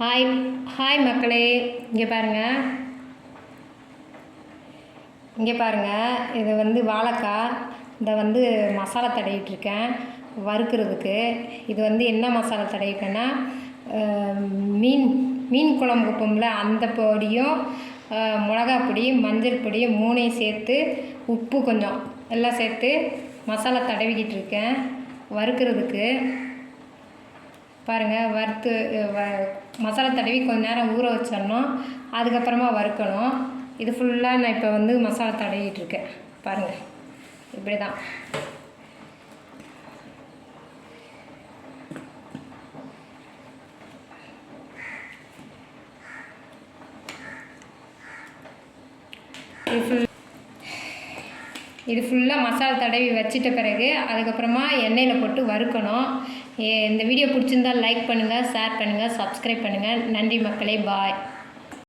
Hi hi மக்களே. இங்கே பாருங்கள் இங்கே பாருங்கள் இது வந்து வாழைக்காய். இதை வந்து மசாலா தடையிட்டுருக்கேன் வறுக்கிறதுக்கு. இது வந்து என்ன மசாலா தடவிருக்கேன்னா மீன் மீன் குழம்பு வைப்போம்ல அந்த பொடியும் மிளகா பொடி மஞ்சள் பொடி மூணையும் சேர்த்து உப்பு கொஞ்சம் எல்லாம் சேர்த்து மசாலா தடவிக்கிட்டு இருக்கேன். வறுக்கிறதுக்கு. பாருங்கள் வறுத்து வ மசாலா தடவி கொஞ்ச நேரம் ஊற வச்சிடணும். அதுக்கப்புறமா வறுக்கணும். இது ஃபுல்லாக நான் இப்போ வந்து மசாலா தடவிட்டு இருக்கேன். பாருங்கள் இப்படி தான் இது ஃபுல் இது ஃபுல்லாக மசாலா தடவி வச்சிட்ட பிறகு அதுக்கப்புறமா எண்ணெயில் போட்டு வறுக்கணும். ஏ- இந்த வீடியோ பிடிச்சிருந்தா லைக் பண்ணுங்கள் ஷேர் பண்ணுங்கள் சப்ஸ்கிரைப் பண்ணுங்கள் நன்றி மக்களே பாய்